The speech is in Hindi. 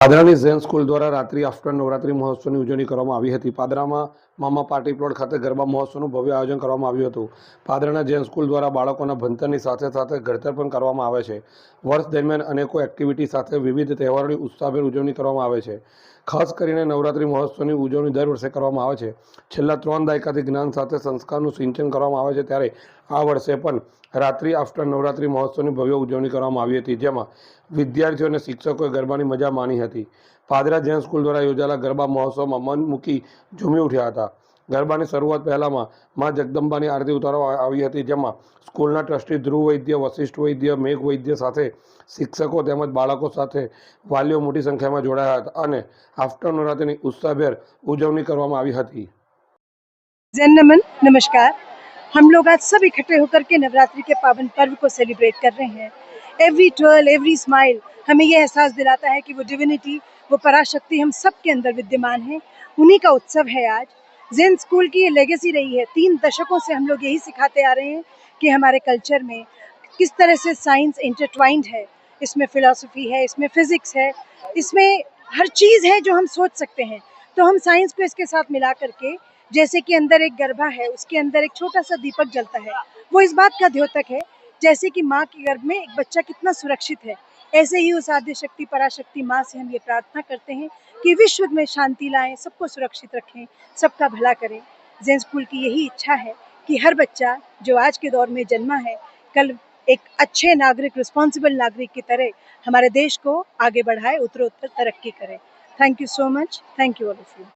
પાદરાની ઝેન સ્કૂલ દ્વારા રાત્રિ આફ્ટર નવરાત્રિ મહોત્સવની ઉજવણી કરવામાં આવી હતી. પાદરામાં મામા પાર્ટી પ્લોટ ખાતે ગરબા મહોત્સવનું ભવ્ય આયોજન કરવામાં આવ્યું હતું. પાદરાના જૈન સ્કૂલ દ્વારા બાળકોના ભણતરની સાથે સાથે ઘડતર પણ કરવામાં આવે છે. વર્ષ દરમિયાન અનેકો એક્ટિવિટી સાથે વિવિધ તહેવારોની ઉત્સાહભેર ઉજવણી કરવામાં આવે છે. ખાસ કરીને નવરાત્રિ મહોત્સવની ઉજવણી દર વર્ષે કરવામાં આવે છે. છેલ્લા ત્રણ દાયકાથી જ્ઞાન સાથે સંસ્કારનું સિંચન કરવામાં આવે છે ત્યારે આ વર્ષે પણ રાત્રિ આફ્ટર નવરાત્રિ મહોત્સવની ભવ્ય ઉજવણી કરવામાં આવી હતી, જેમાં વિદ્યાર્થીઓ અને શિક્ષકોએ ગરબાની મજા માણી હતી. પાદરા જૈન સ્કૂલ દ્વારા યોજાયેલા ગરબા મહોત્સવમાં મન મૂકી ઝૂમી ઉઠ્યા હતા. ગરબાની શરૂઆત પહેલામાં મા જગદંબાની આરતી ઉતારવામાં આવી હતી જેમાં સ્કૂલના ટ્રસ્ટી ધ્રુવ વૈદ્ય વશિષ્ઠ વૈદ્ય મેઘ વૈદ્ય સાથે શિક્ષકો તેમજ બાળકો સાથે વાલીઓ મોટી સંખ્યામાં જોડાયા હતા અને આફ્ટર નવરાત્રિની ઉત્સાહભેર ઉજવણી કરવામાં આવી હતી जैन नमन नमस्कार हम लोग आज सब इकट्ठे होकर के नवरात्रि के पावन पर्व को सेलिब्रेट कर रहे हैं एवरी ट्वेल एवरी स्माइल हमें ये एहसास दिलाता है कि वो डिविनिटी वो पराशक्ति हम सब के अंदर विद्यमान है उन्हीं का उत्सव है आज जैन स्कूल की ये लेगेसी रही है, तीन दशकों से हम लोग यही सिखाते आ रहे हैं कि हमारे कल्चर में किस तरह से साइंस इंटरट्वाइंड है। इसमें फिलॉसफी है, इसमें फिजिक्स है, इसमें हर चीज़ है जो हम सोच सकते हैं। तो हम साइंस को इसके साथ मिला करके, जैसे कि अंदर एक गर्भा है, उसके अंदर एक छोटा सा दीपक जलता है, वो इस बात का द्योतक है, जैसे कि माँ के गर्भ में एक बच्चा कितना सुरक्षित है। ऐसे ही उस आद्य शक्ति पराशक्ति माँ से हम ये प्रार्थना करते हैं कि विश्व में शांति लाएँ, सबको सुरक्षित रखें, सबका भला करें। जैन स्कूल की यही इच्छा है कि हर बच्चा जो आज के दौर में जन्मा है, कल एक अच्छे नागरिक रिस्पॉन्सिबल नागरिक की तरह हमारे देश को आगे बढ़ाए, उत्तरोत्तर तरक्की करे। Thank you so much thank you all of you